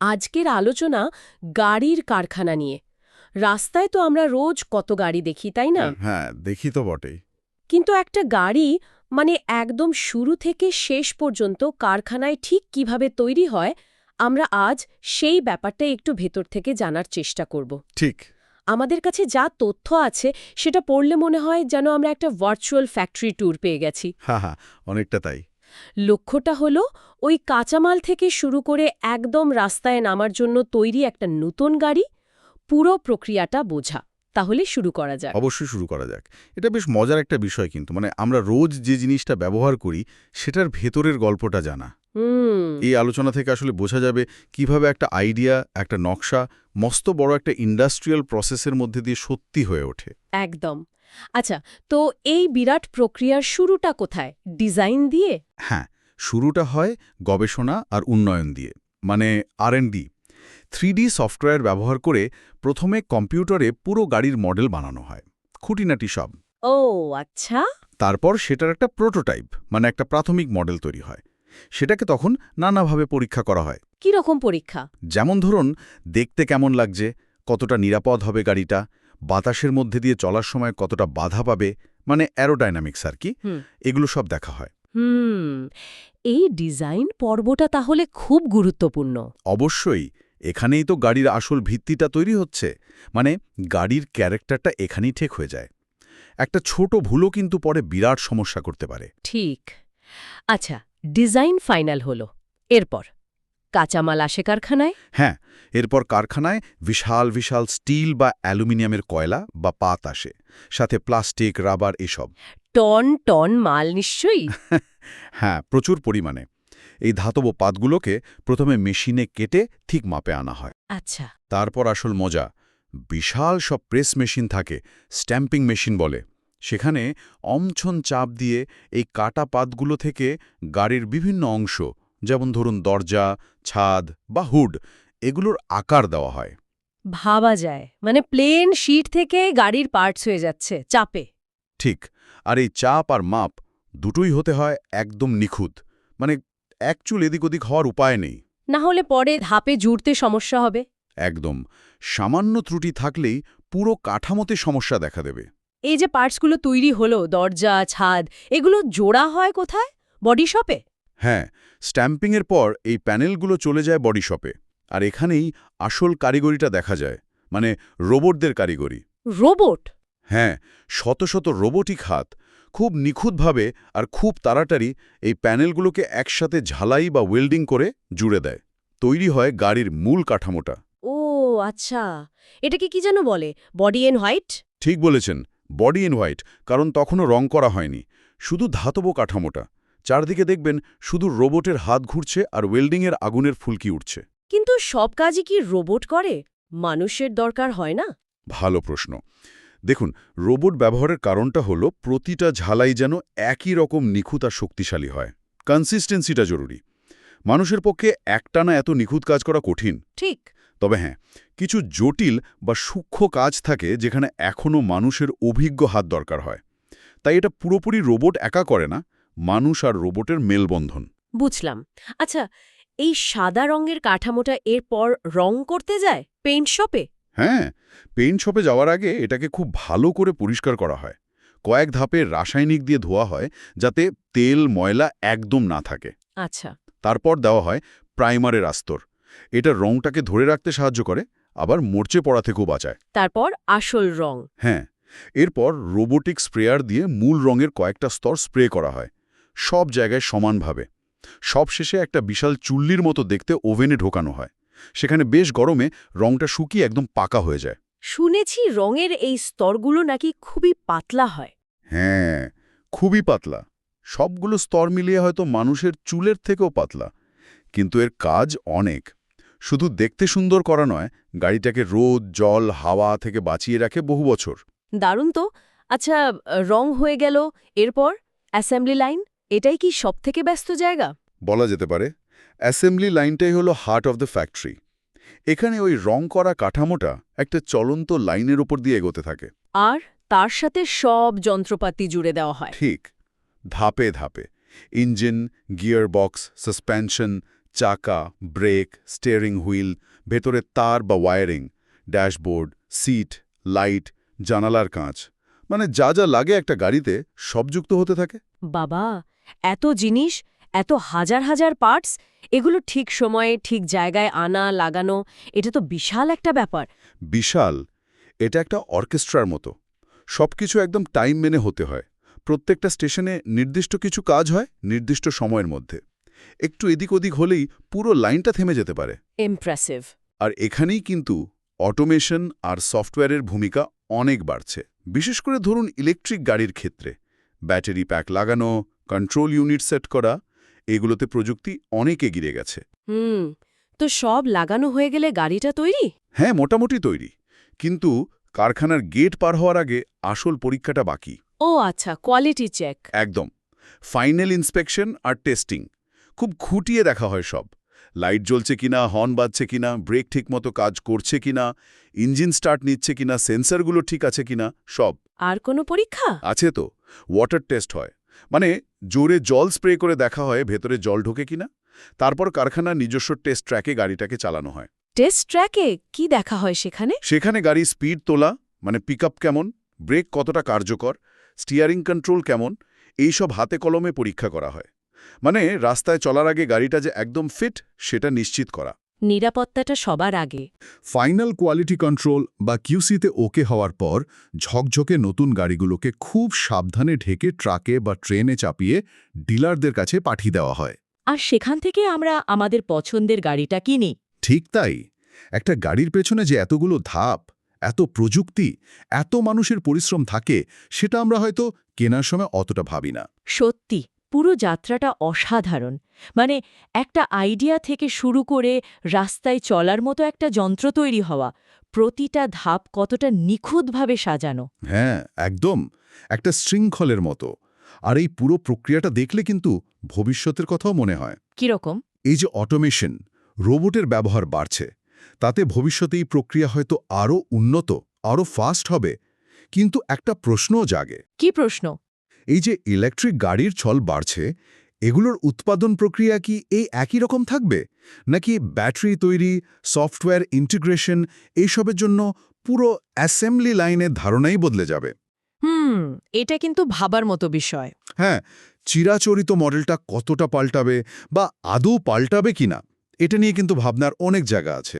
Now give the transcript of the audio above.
আজকের আলোচনা গাড়ির কারখানা নিয়ে। রাস্তায় তো আমরা রোজ কত গাড়ি দেখি তাই না? হ্যাঁ দেখি তো বটেই। কিন্তু একটা গাড়ি মানে একদম শুরু থেকে শেষ পর্যন্ত কারখানায় ঠিক কীভাবে তৈরি হয় আমরা আজ সেই ব্যাপারটা একটু ভেতর থেকে জানার চেষ্টা করব। ঠিক। আমাদের কাছে যা তথ্য আছে সেটা পড়লে মনে হয় যেন আমরা একটা ভার্চুয়াল ফ্যাক্টরি ট্যুর পেয়ে গেছি। হ্যাঁ হ্যাঁ অনেকটা তাই। লক্ষ্যটা হলো ওই কাঁচামাল থেকে শুরু করে একদম রাস্তায় নামার জন্য তৈরি একটা নতুন গাড়ি পুরো প্রক্রিয়াটা বোঝা। তাহলে শুরু করা যাক। অবশ্যই শুরু করা যাক। এটা বেশ মজার একটা বিষয় কিন্তু মানে আমরা রোজ যে জিনিসটা ব্যবহার করি সেটার ভেতরের গল্পটা জানা। এই আলোচনা থেকে আসলে বোঝা যাবে কীভাবে একটা আইডিয়া একটা নকশা মস্ত বড় একটা ইন্ডাস্ট্রিয়াল প্রসেসের মধ্যে দিয়ে সত্যি হয়ে ওঠে। একদম। আচ্ছা তো এই বিরাট প্রক্রিয়ার শুরুটা কোথায়? ডিজাইন দিয়ে? হ্যাঁ শুরুটা হয় গবেষণা আর উন্নয়ন দিয়ে মানে আর ডি থ্রিডি সফটওয়্যার ব্যবহার করে প্রথমে কম্পিউটারে পুরো গাড়ির মডেল বানানো হয় খুঁটিনাটি সব। ও আচ্ছা। তারপর সেটার একটা প্রোটোটাইপ মানে একটা প্রাথমিক মডেল তৈরি হয়। সেটাকে তখন নানাভাবে পরীক্ষা করা হয়। কি রকম পরীক্ষা? যেমন ধরুন দেখতে কেমন লাগছে কতটা নিরাপদ হবে গাড়িটা বাতাসের মধ্যে দিয়ে চলার সময় কতটা বাধা পাবে মানে অ্যারোডাইনামিক্স আর কি এগুলো সব দেখা হয়। হুম এই ডিজাইন পর্বটা তাহলে খুব গুরুত্বপূর্ণ। অবশ্যই এখানেই তো গাড়ির আসল ভিত্তিটা তৈরি হচ্ছে মানে গাড়ির ক্যারেক্টারটা এখানেই ঠিক হয়ে যায়। একটা ছোট ভুলও কিন্তু পরে বিরাট সমস্যা করতে পারে। ঠিক। আচ্ছা ডিজাইন ফাইনাল হলো এরপর? কাঁচামাল আসে কারখানায়? হ্যাঁ এরপর কারখানায় বিশাল বিশাল স্টিল বা অ্যালুমিনিয়ামের কয়লা বা পাত আসে সাথে প্লাস্টিক রাবার এসব। টন টন মাল নিশ্চয়ই। হ্যাঁ প্রচুর পরিমাণে। এই ধাতব পাতগুলোকে প্রথমে মেশিনে কেটে ঠিক মাপে আনা হয়। আচ্ছা। তারপর আসল মজা বিশাল সব প্রেস মেশিন থাকে স্ট্যাম্পিং মেশিন বলে। সেখানে অমছন চাপ দিয়ে এই কাটা পাতগুলো থেকে গাড়ির বিভিন্ন অংশ যেমন ধরুন দরজা ছাদ বা হুড এগুলোর আকার দেওয়া হয়। ভাবা যায়। মানে প্লেন শিট থেকে গাড়ির পার্টস হয়ে যাচ্ছে চাপে। ঠিক। আর এই চাপ আর মাপ দুটোই হতে হয় একদম নিখুঁত। মানে এক চুল এদিক ওদিক হওয়ার উপায় নেই। না হলে পরে ধাপে জুড়তে সমস্যা হবে। একদম। সামান্য ত্রুটি থাকলেই পুরো কাঠামোতে সমস্যা দেখা দেবে। এই যে পার্টসগুলো তৈরি হলো দরজা ছাদ এগুলো জোড়া হয় কোথায়? বডি শপে হ্যাঁ স্ট্যাম্পিংয়ের পর এই প্যানেলগুলো চলে যায় বডি শপে। আর এখানেই আসল কারিগরিটা দেখা যায় মানে রোবটদের কারিগরি। রোবট? হ্যাঁ শত শত রোবোটিক হাত খুব নিখুঁতভাবে আর খুব তাড়াতাড়ি এই প্যানেলগুলোকে একসাথে ঝালাই বা ওয়েল্ডিং করে জুড়ে দেয়। তৈরি হয় গাড়ির মূল কাঠামোটা। ও আচ্ছা। এটাকে কি যেন বলে? Body in white? ঠিক বলেছেন বডি ইন হোয়াইট কারণ তখনও রং করা হয়নি। শুধু ধাতব কাঠামোটা। চারদিকে দেখবেন শুধু রোবটের হাত ঘুরছে আর ওয়েল্ডিংয়ের আগুনের ফুলকি উঠছে। কিন্তু সব কাজই কি রোবট করে? মানুষের দরকার হয় না? ভালো প্রশ্ন। দেখুন রোবট ব্যবহারের কারণটা হলো প্রতিটা ঝালাই যেন একই রকম নিখুঁত আর শক্তিশালী হয়। কনসিস্টেন্সিটা জরুরি। মানুষের পক্ষে একটানা এত নিখুঁত কাজ করা কঠিন। ঠিক। তবে হ্যাঁ কিছু জটিল বা সূক্ষ্ম কাজ থাকে যেখানে এখনও মানুষের অভিজ্ঞ হাত দরকার হয়। তাই এটা পুরোপুরি রোবট একা করে না মানুষ আর রোবটের মেলবন্ধন। বুঝলাম। আচ্ছা এই সাদা রঙের কাঠামোটা এরপর রং করতে যায়? পেইন্ট শপে? হ্যাঁ পেইন্ট শপে যাওয়ার আগে এটাকে খুব ভালো করে পরিষ্কার করা হয়। কয়েক ধাপে রাসায়নিক দিয়ে ধোয়া হয় যাতে তেল ময়লা একদম না থাকে। আচ্ছা। তারপর দেওয়া হয় প্রাইমারের আস্তর। এটা রংটাকে ধরে রাখতে সাহায্য করে আবার মরচে পড়া থেকেও বাঁচায়। তারপর আসল রং। হ্যাঁ এরপর রোবোটিক স্প্রেয়ার দিয়ে মূল রঙের কয়েকটা স্তর স্প্রে করা হয়। সব জায়গায় সমানভাবে। সবশেষে একটা বিশাল চুল্লির মতো দেখতে ওভেনে ঢোকানো হয়। সেখানে বেশ গরমে রংটা শুকিয়ে একদম পাকা হয়ে যায়। শুনেছি রঙের এই স্তরগুলো নাকি খুবই পাতলা হয়। হ্যাঁ খুবই পাতলা। সবগুলো স্তর মিলিয়ে হয়তো মানুষের চুলের থেকেও পাতলা। কিন্তু এর কাজ অনেক। শুধু দেখতে সুন্দর করা নয় গাড়িটাকে রোদ জল হাওয়া থেকে বাঁচিয়ে রাখে বহু বছর। দারুণ তো। আচ্ছা রং হয়ে গেল এরপর? Assembly line? এটাই কি সবথেকে ব্যস্ত জায়গা? বলা যেতে পারে অ্যাসেম্বলি লাইনটাই হলো হার্ট অফ দ্য ফ্যাক্টরি। এখানে ওই রং করা কাঠামোটা একটা চলন্ত লাইনের ওপর দিয়ে এগোতে থাকে। আর তার সাথে সব যন্ত্রপাতি জুড়ে দেওয়া হয়। ঠিক ধাপে ধাপে। ইঞ্জিন গিয়ারবক্স সাসপেনশন চাকা ব্রেক স্টিয়ারিং হুইল ভেতরে তার বা ওয়ারিং ড্যাশবোর্ড সিট লাইট জানালার কাঁচ। মানে যা যা লাগে একটা গাড়িতে সব যুক্ত হতে থাকে। বাবা এত জিনিস এত হাজার হাজার পার্টস এগুলো ঠিক সময়ে ঠিক জায়গায় আনা লাগানো এটা তো বিশাল একটা ব্যাপার। বিশাল? এটা একটা অর্কেস্ট্রার মতো। সবকিছু একদম টাইম মেনে হতে হয়। প্রত্যেকটা স্টেশনে নির্দিষ্ট কিছু কাজ হয় নির্দিষ্ট সময়ের মধ্যে। একটু এদিক ওদিক হলেই পুরো লাইনটা থেমে যেতে পারে। ইমপ্রেসিভ আর এখানেই কিন্তু অটোমেশন আর সফটওয়্যারের ভূমিকা অনেক বাড়ছে। বিশেষ করে ধরুন ইলেকট্রিক গাড়ির ক্ষেত্রে। ব্যাটারি প্যাক লাগানো কন্ট্রোল ইউনিট সেট করা এগুলোতে প্রযুক্তি অনেক এগিয়ে গেছে। হুম তো সব লাগানো হয়ে গেলে গাড়িটা তৈরি? হ্যাঁ মোটামুটি তৈরি। কিন্তু কারখানার গেট পার হওয়ার আগে আসল পরীক্ষাটা বাকি। ও আচ্ছা কোয়ালিটি চেক একদম। ফাইনাল ইন্সপেকশন আর টেস্টিং খুব খুঁটিয়ে দেখা হয় সব। লাইট জ্বলছে কিনা হর্ন বাজছে কিনা ব্রেক ঠিকমতো কাজ করছে কিনা ইঞ্জিন স্টার্ট নিচ্ছে কিনা সেন্সরগুলো ঠিক আছে কিনা সব। আর কোনো পরীক্ষা? আছে তো। ওয়াটার টেস্ট হয়। মানে জোরে জল স্প্রে করে দেখা হয় ভেতরে জল ঢোকে কিনা। তারপর কারখানার নিজস্ব টেস্ট ট্র্যাকে গাড়িটাকে চালানো হয়। টেস্ট ট্র্যাকে কি দেখা হয় সেখানে? সেখানে গাড়ি স্পিড তোলা মানে পিকআপ কেমন ব্রেক কতটা কার্যকর স্টিয়ারিং কন্ট্রোল কেমন এই সব হাতে কলমে পরীক্ষা করা হয়। মানে রাস্তায় চলার আগে গাড়িটা যে একদম ফিট সেটা নিশ্চিত করা। নিরাপত্তাটা সবার আগে। ফাইনাল কোয়ালিটি কন্ট্রোল বা কিউসিতে ওকে হওয়ার পর ঝকঝকে নতুন গাড়িগুলোকে খুব সাবধানে ঢেকে ট্রাকে বা ট্রেনে চাপিয়ে ডিলারদের কাছে পাঠিয়ে দেওয়া হয়। আর সেখান থেকে আমরা আমাদের পছন্দের গাড়িটা কিনি। ঠিক তাই। একটা গাড়ির পেছনে যে এতগুলো ধাপ এত প্রযুক্তি এত মানুষের পরিশ্রম থাকে সেটা আমরা হয়তো কেনার সময় অতটা ভাবি না। সত্যি। পুরো যাত্রাটা অসাধারণ। মানে একটা আইডিয়া থেকে শুরু করে রাস্তায় চলার মতো একটা যন্ত্র তৈরি হওয়া প্রতিটা ধাপ কতটা নিখুঁতভাবে সাজানো। হ্যাঁ একদম। একটা শৃঙ্খলের মতো। আর এই পুরো প্রক্রিয়াটা দেখলে কিন্তু ভবিষ্যতের কথাও মনে হয়। কীরকম? এই যে অটোমেশন রোবটের ব্যবহার বাড়ছে। তাতে ভবিষ্যতে এই প্রক্রিয়া হয়তো আরও উন্নত আরও ফাস্ট হবে। কিন্তু একটা প্রশ্নও জাগে। কি প্রশ্ন? এই যে ইলেকট্রিক গাড়ির ছল বাড়ছে এগুলোর উৎপাদন প্রক্রিয়া কি এই একই রকম থাকবে? নাকি ব্যাটারি তৈরি সফটওয়্যার ইন্টিগ্রেশন এইসবের জন্য পুরো অ্যাসেম্বলি লাইনের ধারণাই বদলে যাবে? হুম এটা কিন্তু ভাবার মতো বিষয়। হ্যাঁ চিরাচরিত মডেলটা কতটা পাল্টাবে বা আদৌ পাল্টাবে কিনা এটা নিয়ে কিন্তু ভাবনার অনেক জায়গা আছে।